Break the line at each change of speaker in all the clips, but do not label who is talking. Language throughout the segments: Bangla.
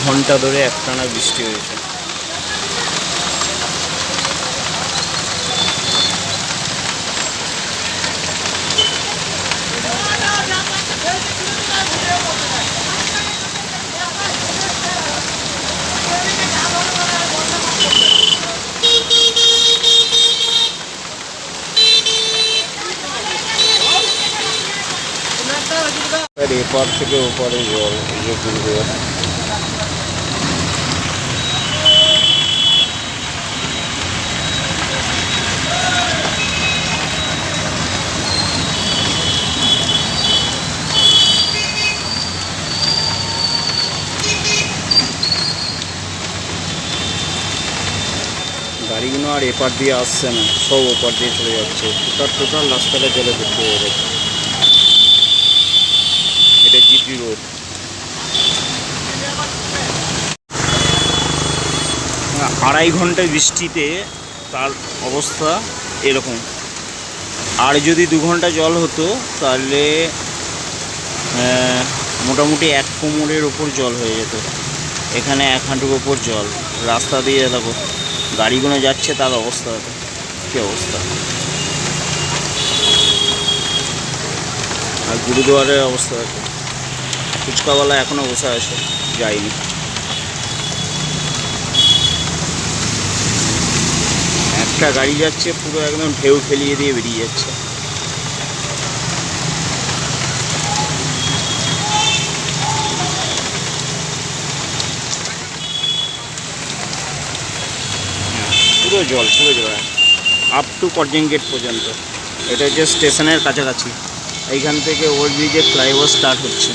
ঘণ্টা ধরে একটানা বৃষ্টি হয়েছে। এপার থেকে ওপারে জল এই গাড়িগুলো আর এপার দিয়ে আসছে না, সব ওপার দিয়ে চলে যাচ্ছে। টোটাল টোটাল রাস্তাটা জলে হয়ে গেছে। এটা জিপি রোড। আড়াই ঘণ্টা বৃষ্টিতে তার অবস্থা এরকম। আর যদি দু ঘণ্টা জল হতো, তাহলে মোটামুটি এক কোমরের ওপর জল হয়ে যেত। এখানে এক হাঁটুর ওপর জল। রাস্তা দিয়ে দেখো। গাড়িগুলো যাচ্ছে, তার অবস্থা, কি অবস্থা? আর গুরুদুয়ারের অবস্থা আছে ফুচকাওয়ালা এখনও বসে আছে, যায়নি। একটা গাড়ি যাচ্ছে, পুরো একদম ঢেউ ফেলিয়ে দিয়ে বেরিয়ে যাচ্ছে। পুরো জল পুরো জল। আপ টু কটিং গেট পর্যন্ত। এটা হচ্ছে স্টেশনের কাছাকাছি। এইখান থেকে ওভারব্রিজের ফ্লাইওভার স্টার্ট হচ্ছে।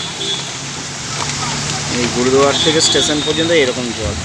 এই গুরুদুয়ার থেকে স্টেশন পর্যন্ত এরকম জল।